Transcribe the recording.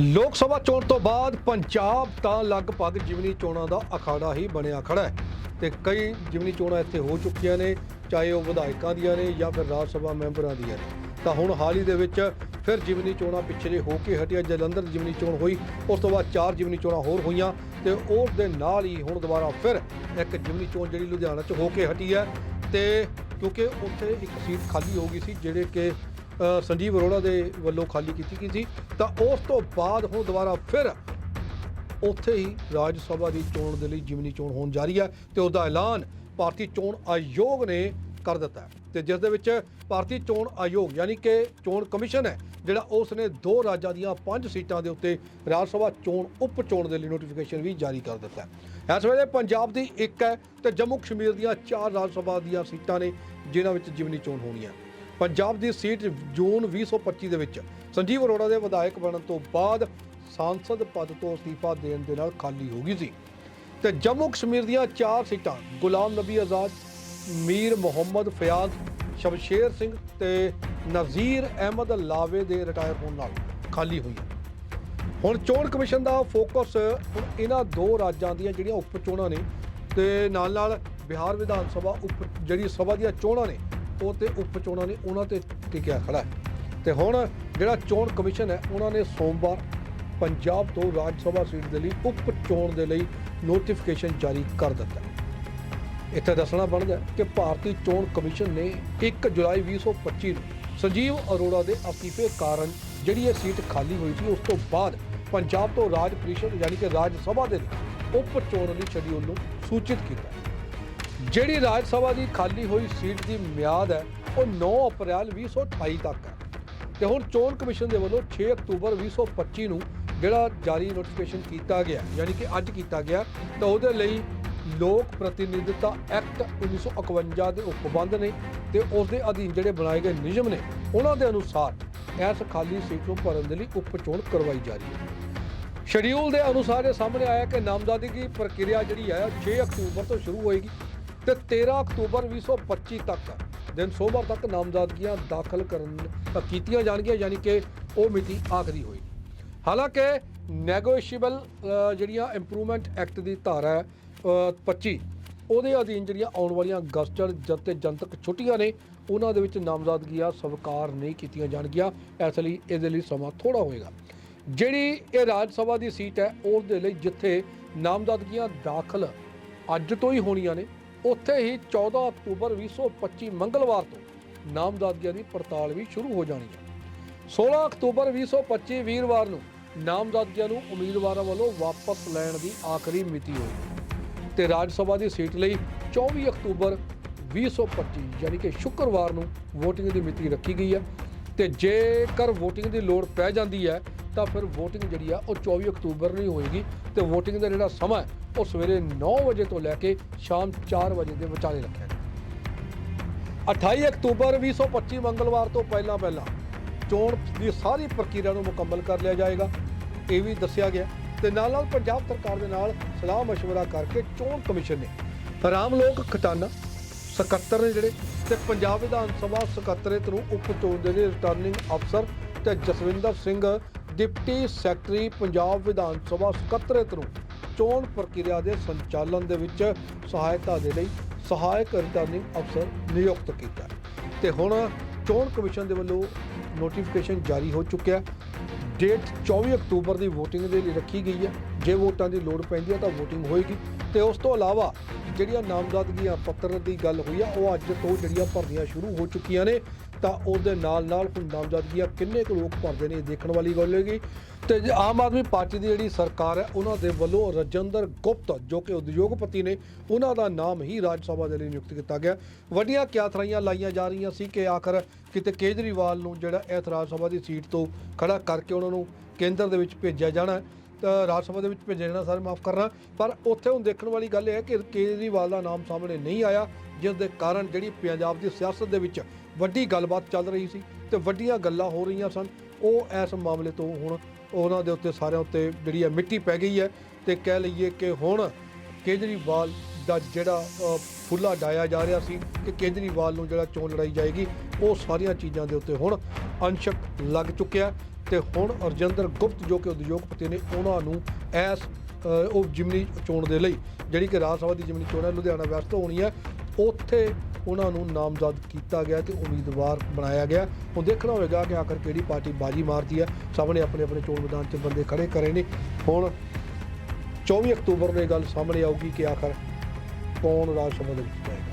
ਲੋਕ ਸਭਾ ਚੋਣ ਤੋਂ ਬਾਅਦ ਪੰਜਾਬ ਤਾਂ ਲਗਭਗ ਜਿਮਨੀ ਚੋਣਾਂ ਦਾ ਅਖਾੜਾ ਹੀ ਬਣਿਆ ਖੜਾ ਹੈ ਤੇ ਕਈ ਜਿਮਨੀ ਚੋਣਾਂ ਇੱਥੇ ਹੋ ਚੁੱਕੀਆਂ ਨੇ, ਚਾਹੇ ਉਹ ਵਿਧਾਇਕਾਂ ਦੀਆਂ ਨੇ ਜਾਂ ਫਿਰ ਰਾਜ ਸਭਾ ਮੈਂਬਰਾਂ ਦੀਆਂ ਨੇ। ਤਾਂ ਹੁਣ ਹਾਲ ਹੀ ਦੇ ਵਿੱਚ ਫਿਰ ਜਿਮਨੀ ਚੋਣਾਂ ਪਿੱਛੇ ਹੋ ਕੇ ਹਟਿਆ, ਜਲੰਧਰ ਜਿਮਨੀ ਚੋਣ ਹੋਈ, ਉਸ ਤੋਂ ਬਾਅਦ ਚਾਰ ਜਿਮਨੀ ਚੋਣਾਂ ਹੋਰ ਹੋਈਆਂ ਤੇ ਉਸ ਦੇ ਨਾਲ ਹੀ ਹੁਣ ਦੁਬਾਰਾ ਫਿਰ ਇੱਕ ਜਿਮਨੀ ਚੋਣ ਜਿਹੜੀ ਲੁਧਿਆਣਾ 'ਚ ਹੋ ਕੇ ਹਟੀ ਹੈ ਤੇ ਕਿਉਂਕਿ ਉੱਥੇ ਇੱਕ ਸੀਟ ਖਾਲੀ ਹੋ ਗਈ ਸੀ, ਜਿਹੜੇ ਕਿ ਸੰਜੀਵ ਅਰੋੜਾ ਦੇ ਵੱਲੋਂ ਖਾਲੀ ਕੀਤੀ ਗਈ ਸੀ। ਤਾਂ ਉਸ ਤੋਂ ਬਾਅਦ ਹੁਣ ਦੁਬਾਰਾ ਫਿਰ ਉੱਥੇ ਹੀ ਰਾਜ ਸਭਾ ਦੀ ਚੋਣ ਦੇ ਲਈ ਜਿਮਨੀ ਚੋਣ ਹੋਣ ਜਾ ਰਹੀ ਹੈ ਤੇ ਉਹਦਾ ਐਲਾਨ ਭਾਰਤੀ ਚੋਣ ਆਯੋਗ ਨੇ ਕਰ ਦਿੱਤਾ ਹੈ। ਤੇ ਜਿਸ ਦੇ ਵਿੱਚ ਭਾਰਤੀ ਚੋਣ ਆਯੋਗ ਯਾਨੀ ਕਿ ਚੋਣ ਕਮਿਸ਼ਨ ਹੈ, ਜਿਹੜਾ ਉਸ ਨੇ ਦੋ ਰਾਜਾਂ ਦੀਆਂ ਪੰਜ ਸੀਟਾਂ ਦੇ ਉੱਤੇ ਰਾਜ ਸਭਾ ਚੋਣ, ਉਪ ਚੋਣ ਦੇ ਲਈ ਨੋਟੀਫਿਕੇਸ਼ਨ ਵੀ ਜਾਰੀ ਕਰ ਦਿੱਤਾ ਹੈ। ਇਸ ਵੇਲੇ ਪੰਜਾਬ ਦੀ ਇੱਕ ਹੈ ਤੇ ਜੰਮੂ ਕਸ਼ਮੀਰ ਦੀਆਂ ਚਾਰ ਰਾਜ ਸਭਾ ਦੀਆਂ ਸੀਟਾਂ ਨੇ, ਜਿਨ੍ਹਾਂ ਵਿੱਚ ਜਿਮਨੀ ਚੋਣ ਹੋਣੀ ਹੈ। ਪੰਜਾਬ ਦੀ ਸੀਟ ਜੂਨ 2025 ਦੇ ਵਿੱਚ ਸੰਜੀਵ ਅਰੋੜਾ ਦੇ ਵਿਧਾਇਕ ਬਣਨ ਤੋਂ ਬਾਅਦ ਸਾਂਸਦ ਪਦ ਤੋਂ ਅਸਤੀਫਾ ਦੇਣ ਦੇ ਨਾਲ ਖਾਲੀ ਹੋ ਗਈ ਸੀ। ਤੇ ਜੰਮੂ ਕਸ਼ਮੀਰ ਦੀਆਂ ਚਾਰ ਸੀਟਾਂ, ਗੁਲਾਮ ਨਬੀ ਆਜ਼ਾਦ, ਮੀਰ ਮੁਹੰਮਦ ਫਿਆਜ਼, ਸ਼ਮਸ਼ੇਰ ਸਿੰਘ ਤੇ ਨਜ਼ੀਰ ਅਹਿਮਦ ਲਾਵੇ ਦੇ ਰਿਟਾਇਰ ਹੋਣ ਨਾਲ ਖਾਲੀ ਹੋਈਆਂ ਹੁਣ ਚੋਣ ਕਮਿਸ਼ਨ ਦਾ ਫੋਕਸ ਹੁਣ ਇਹਨਾਂ ਦੋ ਰਾਜਾਂ ਦੀਆਂ ਜਿਹੜੀਆਂ ਉਪ ਚੋਣਾਂ ਨੇ ਤੇ ਨਾਲ ਨਾਲ ਬਿਹਾਰ ਵਿਧਾਨ ਸਭਾ ਉਪ ਜਿਹੜੀ ਸਭਾ ਦੀਆਂ ਚੋਣਾਂ ਨੇ ਉਹ ਤੇ ਉਪ ਚੋਣਾਂ ਨੇ ਉਹਨਾਂ ਤੇ ਟਿਕਿਆ ਖੜਾ ਹੈ। ਤੇ ਹੁਣ ਜਿਹੜਾ ਚੋਣ ਕਮਿਸ਼ਨ ਹੈ, ਉਹਨਾਂ ਨੇ ਸੋਮਵਾਰ ਪੰਜਾਬ ਤੋਂ ਰਾਜ ਸਭਾ ਸੀਟ ਦੇ ਲਈ ਉਪ ਚੋਣ ਦੇ ਲਈ ਨੋਟੀਫਿਕੇਸ਼ਨ ਜਾਰੀ ਕਰ ਦਿੱਤਾ ਇੱਥੇ ਦੱਸਣਾ ਬਣਦਾ ਕਿ ਭਾਰਤੀ ਚੋਣ ਕਮਿਸ਼ਨ ਨੇ 1 ਜੁਲਾਈ 2025 ਨੂੰ ਸੰਜੀਵ ਅਰੋੜਾ ਦੇ ਅਸਤੀਫੇ ਕਾਰਨ ਜਿਹੜੀ ਇਹ ਸੀਟ ਖਾਲੀ ਹੋਈ ਸੀ, ਉਸ ਤੋਂ ਬਾਅਦ ਪੰਜਾਬ ਤੋਂ ਰਾਜ ਪ੍ਰੀਸ਼ਦ, ਯਾਨੀ ਕਿ ਰਾਜ ਸਭਾ ਦੇ ਲਈ ਉਪ ਚੋਣ ਲਈ ਸ਼ਡਿਊਲ ਨੂੰ ਸੂਚਿਤ ਕੀਤਾ। ਜਿਹੜੀ ਰਾਜ ਸਭਾ ਦੀ ਖਾਲੀ ਹੋਈ ਸੀਟ ਦੀ ਮਿਆਦ ਹੈ, ਉਹ 9 ਅਪ੍ਰੈਲ 2028 ਤੱਕ ਹੈ। ਤੇ ਹੁਣ ਚੋਣ ਕਮਿਸ਼ਨ ਦੇ ਵੱਲੋਂ 6 ਅਕਤੂਬਰ 2025 ਨੂੰ ਜਿਹੜਾ ਜਾਰੀ ਨੋਟੀਫਿਕੇਸ਼ਨ ਕੀਤਾ ਗਿਆ, ਯਾਨੀ ਕਿ ਅੱਜ ਕੀਤਾ ਗਿਆ, ਤਾਂ ਉਹਦੇ ਲਈ ਲੋਕ ਪ੍ਰਤੀਨਿਧਤਾ ਐਕਟ 1951 ਦੇ ਉਪਬੰਧ ਨੇ ਤੇ ਉਸ ਦੇ ਅਧੀਨ ਜਿਹੜੇ ਬਣਾਏ ਗਏ ਨਿਯਮ ਨੇ, ਉਹਨਾਂ ਦੇ ਅਨੁਸਾਰ ਇਸ ਖਾਲੀ ਸੀਟ ਨੂੰ ਭਰਨ ਦੇ ਲਈ ਉਪ ਚੋਣ ਕਰਵਾਈ ਜਾ ਰਹੀ ਹੈ। ਸ਼ਡਿਊਲ ਦੇ ਅਨੁਸਾਰ ਇਹ ਸਾਹਮਣੇ ਆਇਆ ਕਿ ਨਾਮਜ਼ਦਗੀ ਪ੍ਰਕਿਰਿਆ ਜਿਹੜੀ ਹੈ 6 ਅਕਤੂਬਰ ਤੋਂ ਸ਼ੁਰੂ ਹੋਏਗੀ। ਤੇ 13 ਅਕਤੂਬਰ 2025 ਤੱਕ ਦਿਨ ਸੋਮਵਾਰ ਤੱਕ ਨਾਮਜ਼ਦਗੀਆਂ ਦਾਖਲ ਕਰਨ ਕੀਤੀਆਂ ਜਾਣਗੀਆਂ ਯਾਨੀ ਕਿ ਉਹ ਮਿਤੀ ਆਖਰੀ ਹੋਈ। ਹਾਲਾਂਕਿ ਨੈਗੋਸ਼ੀਏਬਲ ਜਿਹੜੀਆਂ ਇੰਪਰੂਵਮੈਂਟ ਐਕਟ ਦੀ ਧਾਰਾ ਹੈ, ਅ, 25 ਉਹਦੇ ਅਧੀਨ ਜਿਹੜੀਆਂ ਆਉਣ ਵਾਲੀਆਂ ਗਸਟਰ ਜਦ ਤੇ ਜਨਤਕ ਛੁੱਟੀਆਂ ਨੇ ਉਹਨਾਂ ਦੇ ਵਿੱਚ ਨਾਮਜ਼ਦਗੀਆਂ ਸਵੀਕਾਰ ਨਹੀਂ ਕੀਤੀਆਂ ਜਾਣਗੀਆਂ। ਇਸ ਲਈ ਇਹਦੇ ਲਈ ਸਮਾਂ ਥੋੜਾ ਹੋਏਗਾ। ਜਿਹੜੀ ਇਹ ਰਾਜ ਸਭਾ ਦੀ ਸੀਟ ਹੈ ਉਸ ਦੇ ਲਈ ਜਿੱਥੇ ਨਾਮਜ਼ਦਗੀਆਂ ਦਾਖਲ ਅੱਜ ਤੋਂ ਹੀ ਹੋਣੀਆਂ ਨੇ ਉੱਥੇ ਹੀ 14 ਅਕਤੂਬਰ 2025 ਮੰਗਲਵਾਰ ਤੋਂ ਨਾਮਜ਼ਦਗੀਆਂ ਦੀ ਪੜਤਾਲ ਵੀ ਸ਼ੁਰੂ ਹੋ ਜਾਣੀ ਹੈ। 16 ਅਕਤੂਬਰ 2025 ਵੀਰਵਾਰ ਨੂੰ ਨਾਮਜ਼ਦਗੀਆਂ ਨੂੰ ਉਮੀਦਵਾਰਾਂ ਵੱਲੋਂ ਵਾਪਸ ਲੈਣ ਦੀ ਆਖਰੀ ਮਿਤੀ ਹੋਈ ਤੇ ਰਾਜ ਸਭਾ ਦੀ ਸੀਟ ਲਈ 24 ਅਕਤੂਬਰ 2025 ਯਾਨੀ ਕਿ ਸ਼ੁੱਕਰਵਾਰ ਨੂੰ VOTING ਦੀ ਮਿਤੀ ਰੱਖੀ ਗਈ ਹੈ ਤੇ ਜੇਕਰ VOTING ਦੀ ਲੋੜ ਪੈ ਜਾਂਦੀ ਹੈ ਤਾਂ ਫਿਰ VOTING ਜਿਹੜੀ ਆ ਉਹ 24 ਅਕਤੂਬਰ ਨੂੰ ਹੀ ਹੋਏਗੀ ਤੇ VOTING ਦਾ ਜਿਹੜਾ ਸਮਾਂ ਹੈ, ਉਹ ਸਵੇਰੇ 9 ਵਜੇ ਤੋਂ ਲੈ ਕੇ ਸ਼ਾਮ 4 ਵਜੇ ਦੇ ਵਿਚਾਲੇ ਰੱਖਿਆ ਗਿਆ 28 ਅਕਤੂਬਰ 2025 ਮੰਗਲਵਾਰ ਤੋਂ ਪਹਿਲਾਂ ਪਹਿਲਾਂ ਚੋਣ ਦੀ ਸਾਰੀ ਪ੍ਰਕਿਰਿਆ ਨੂੰ ਮੁਕੰਮਲ ਕਰ ਲਿਆ ਜਾਏਗਾ ਇਹ ਵੀ ਦੱਸਿਆ ਗਿਆ ਤੇ ਨਾਲ ਨਾਲ ਪੰਜਾਬ ਸਰਕਾਰ ਦੇ ਨਾਲ ਸਲਾਹ مشورہ ਕਰਕੇ ਚੋਣ ਕਮਿਸ਼ਨ ਨੇ ਰਾਮ ਲੋਕ ਖਟਾਨਾ ਸਕੱਤਰ ਨੇ ਜਿਹੜੇ ਤੇ ਪੰਜਾਬ ਵਿਧਾਨ ਸਭਾ ਸਕੱਤਰੇਤ ਨੂੰ ਉਪ ਚੋਣ ਦੇ ਲਈ ਰਿਟਰਨਿੰਗ ਅਫਸਰ ਤੇ ਜਸਵਿੰਦਰ ਸਿੰਘ ਡਿਪਟੀ ਸੈਕਟਰੀ ਪੰਜਾਬ ਵਿਧਾਨ ਸਭਾ ਸਕੱਤਰੇਤ ਨੂੰ ਚੋਣ ਪ੍ਰਕਿਰਿਆ ਦੇ ਸੰਚਾਲਨ ਦੇ ਵਿੱਚ ਸਹਾਇਤਾ ਦੇ ਲਈ ਸਹਾਇਕ ਰਿਟਰਨਿੰਗ ਅਫਸਰ ਨਿਯੁਕਤ ਕੀਤਾ ਹੈ। ਤੇ ਹੁਣ ਚੋਣ ਕਮਿਸ਼ਨ ਦੇ ਵੱਲੋਂ ਨੋਟੀਫਿਕੇਸ਼ਨ ਜਾਰੀ ਹੋ ਚੁੱਕਿਆ ਡੇਟ 24 ਅਕਤੂਬਰ ਦੀ VOTING ਦੇ ਲਈ ਰੱਖੀ ਗਈ ਹੈ। ਜੇ ਵੋਟਾਂ ਦੀ ਲੋੜ ਪੈਂਦੀ ਹੈ ਤਾਂ VOTING ਹੋਏਗੀ। ਤੇ ਉਸ ਤੋਂ ਇਲਾਵਾ ਜਿਹੜੀਆਂ ਨਾਮਜ਼ਦਗੀਆਂ ਪੱਤਰ ਦੀ ਗੱਲ ਹੋਈ ਆ, ਉਹ ਅੱਜ ਤੋਂ ਜਿਹੜੀਆਂ ਭਰਨੀਆਂ ਸ਼ੁਰੂ ਹੋ ਚੁੱਕੀਆਂ ਨੇ। ਤਾਂ ਉਹਦੇ ਨਾਲ ਨਾਲ ਹੁਣ ਨਾਮਜ਼ਦਗੀਆਂ ਕਿੰਨੇ ਕੁ ਲੋਕ ਭਰਦੇ ਨੇ ਇਹ ਦੇਖਣ ਵਾਲੀ ਗੱਲ ਹੋਏਗੀ ਤੇ ਜੇ ਆਮ ਆਦਮੀ ਪਾਰਟੀ ਦੀ ਜਿਹੜੀ ਸਰਕਾਰ ਹੈ, ਉਹਨਾਂ ਦੇ ਵੱਲੋਂ ਰਜਿੰਦਰ ਗੁਪਤ ਜੋ ਕਿ ਉਦਯੋਗਪਤੀ ਨੇ, ਉਹਨਾਂ ਦਾ ਨਾਮ ਹੀ ਰਾਜ ਸਭਾ ਦੇ ਲਈ ਨਿਯੁਕਤ ਕੀਤਾ ਗਿਆ। ਵੱਡੀਆਂ ਕਿਆਥਰਾਈਆਂ ਲਾਈਆਂ ਜਾ ਰਹੀਆਂ ਸੀ ਕਿ ਆਖਰ ਕਿਤੇ ਕੇਜਰੀਵਾਲ ਨੂੰ ਜਿਹੜਾ ਇਸ ਰਾਜ ਸਭਾ ਦੀ ਸੀਟ ਤੋਂ ਖੜਾ ਕਰਕੇ ਉਹਨਾਂ ਨੂੰ ਕੇਂਦਰ ਦੇ ਵਿੱਚ ਭੇਜਿਆ ਜਾਣਾ ਰਾਜ ਸਭਾ ਦੇ ਵਿੱਚ ਭੇਜਿਆ ਜਾਣਾ, ਸਾਰੇ, ਮਾਫ ਕਰਨਾ। ਪਰ ਉੱਥੇ ਹੁਣ ਦੇਖਣ ਵਾਲੀ ਗੱਲ ਇਹ ਹੈ ਕਿ ਕੇਜਰੀਵਾਲ ਦਾ ਨਾਮ ਸਾਹਮਣੇ ਨਹੀਂ ਆਇਆ, ਜਿਸ ਦੇ ਕਾਰਨ ਜਿਹੜੀ ਪੰਜਾਬ ਦੀ ਸਿਆਸਤ ਦੇ ਵਿੱਚ ਵੱਡੀ ਗੱਲਬਾਤ ਚੱਲ ਰਹੀ ਸੀ ਤੇ ਵੱਡੀਆਂ ਗੱਲਾਂ ਹੋ ਰਹੀਆਂ ਸਨ। ਉਹ ਇਸ ਮਾਮਲੇ ਤੋਂ ਹੁਣ ਉਹਨਾਂ ਦੇ ਉੱਤੇ ਸਾਰਿਆਂ ਉੱਤੇ ਜਿਹੜੀ ਹੈ ਮਿੱਟੀ ਪੈ ਗਈ ਹੈ ਤੇ ਕਹਿ ਲਈਏ ਕਿ ਹੁਣ ਕੇਜਰੀਵਾਲ ਦਾ ਜਿਹੜਾ ਅ, ਫੁੱਲਾ ਡਾਇਆ ਜਾ ਰਿਹਾ ਸੀ ਕਿ ਕੇਜਰੀਵਾਲ ਨੂੰ ਜਿਹੜਾ ਚੋਣ ਲੜਾਈ ਜਾਏਗੀ ਉਹ ਸਾਰੀਆਂ ਚੀਜ਼ਾਂ ਦੇ ਉੱਤੇ ਹੁਣ ਅੰਸ਼ਕ ਲੱਗ ਚੁੱਕਿਆ ਤੇ ਹੁਣ ਅਰਜਿੰਦਰ ਗੁਪਤ ਜੋ ਕਿ ਉਦਯੋਗਪਤੀ ਨੇ ਉਹਨਾਂ ਨੂੰ ਐਸ ਉਹ ਜਿਮਨੀ ਚੋਣ ਦੇ ਲਈ ਜਿਹੜੀ ਕਿ ਰਾਜ ਸਭਾ ਦੀ ਜਿਮਨੀ ਚੋਣ ਹੈ ਲੁਧਿਆਣਾ ਵੈਸਟ ਤੋਂ ਹੋਣੀ ਹੈ ਉੱਥੇ ਉਹਨਾਂ ਨੂੰ ਨਾਮਜ਼ਦ ਕੀਤਾ ਗਿਆ ਤੇ ਉਮੀਦਵਾਰ ਬਣਾਇਆ ਗਿਆ। ਹੁਣ ਦੇਖਣਾ ਹੋਵੇਗਾ ਕਿ ਆਖਰ ਕਿਹੜੀ ਪਾਰਟੀ ਬਾਜੀ ਮਾਰਦੀ ਹੈ। ਸਭ ਨੇ ਆਪਣੇ ਆਪਣੇ ਚੋਣ ਮੈਦਾਨ 'ਚ ਬੰਦੇ ਖੜੇ ਕਰੇ ਨੇ। ਹੁਣ 24 ਅਕਤੂਬਰ ਨੂੰ ਇਹ ਗੱਲ ਸਾਹਮਣੇ ਆਊਗੀ ਕਿ ਆਖਰ ਕੌਣ ਰਾਜ ਸਭਾ ਦੇ ਵਿੱਚ ਜਾਏਗਾ।